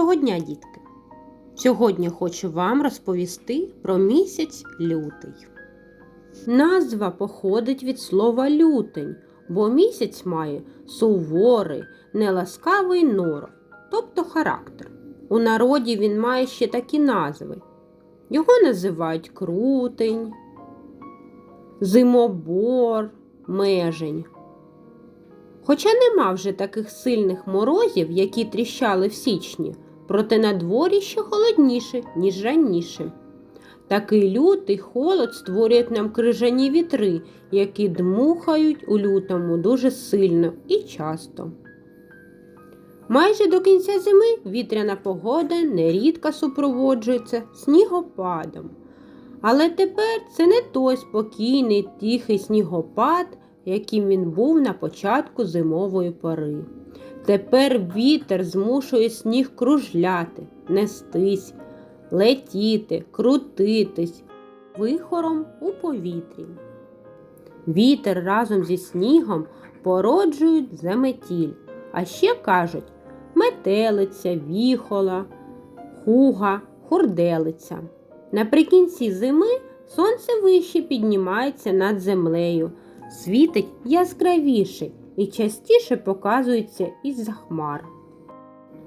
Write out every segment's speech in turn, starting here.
Доброго дня, дітки! Сьогодні хочу вам розповісти про місяць лютий. Назва походить від слова лютень, бо місяць має суворий, неласкавий норов, тобто характер. У народі він має ще такі назви. Його називають крутень, зимобор, межень. Хоча нема вже таких сильних морозів, які тріщали в січні, проте на дворі ще холодніше, ніж раніше. Такий лютий холод створюють нам крижані вітри, які дмухають у лютому дуже сильно і часто. Майже до кінця зими вітряна погода нерідко супроводжується снігопадом. Але тепер це не той спокійний тихий снігопад, яким він був на початку зимової пори. Тепер вітер змушує сніг кружляти, нестись, летіти, крутитись вихором у повітрі. Вітер разом зі снігом породжують заметіль, а ще кажуть метелиця, віхола, хуга, хурделиця. Наприкінці зими сонце вище піднімається над землею, світить яскравіше і частіше показується із-за хмар.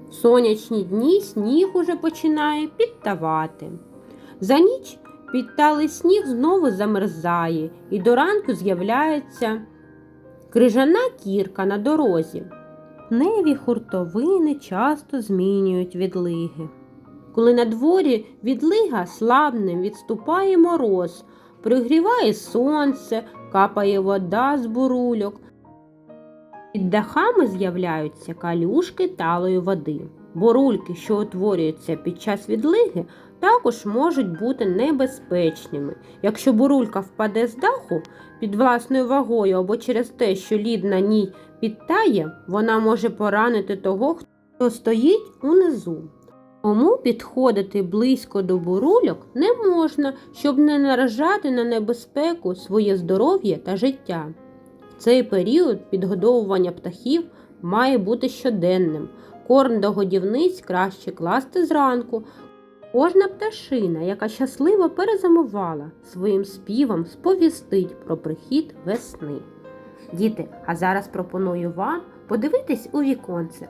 В сонячні дні сніг уже починає підтавати. За ніч підталий сніг знову замерзає, і до ранку з'являється крижана кірка на дорозі. Неві хуртовини часто змінюють відлиги. Коли на дворі відлига слабним відступає мороз, пригріває сонце, капає вода з бурульок. Під дахами з'являються калюшки талої води. Бурульки, що утворюються під час відлиги, також можуть бути небезпечними. Якщо бурулька впаде з даху під власною вагою або через те, що лід на ній підтає, вона може поранити того, хто стоїть унизу. Тому підходити близько до бурульок не можна, щоб не наражати на небезпеку своє здоров'я та життя. Цей період підгодовування птахів має бути щоденним. Корм до годівниць краще класти зранку. Кожна пташина, яка щасливо перезимувала, своїм співом сповістить про прихід весни. Діти, а зараз пропоную вам подивитись у віконце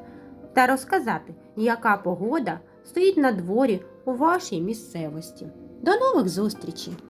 та розказати, яка погода стоїть на дворі у вашій місцевості. До нових зустрічей!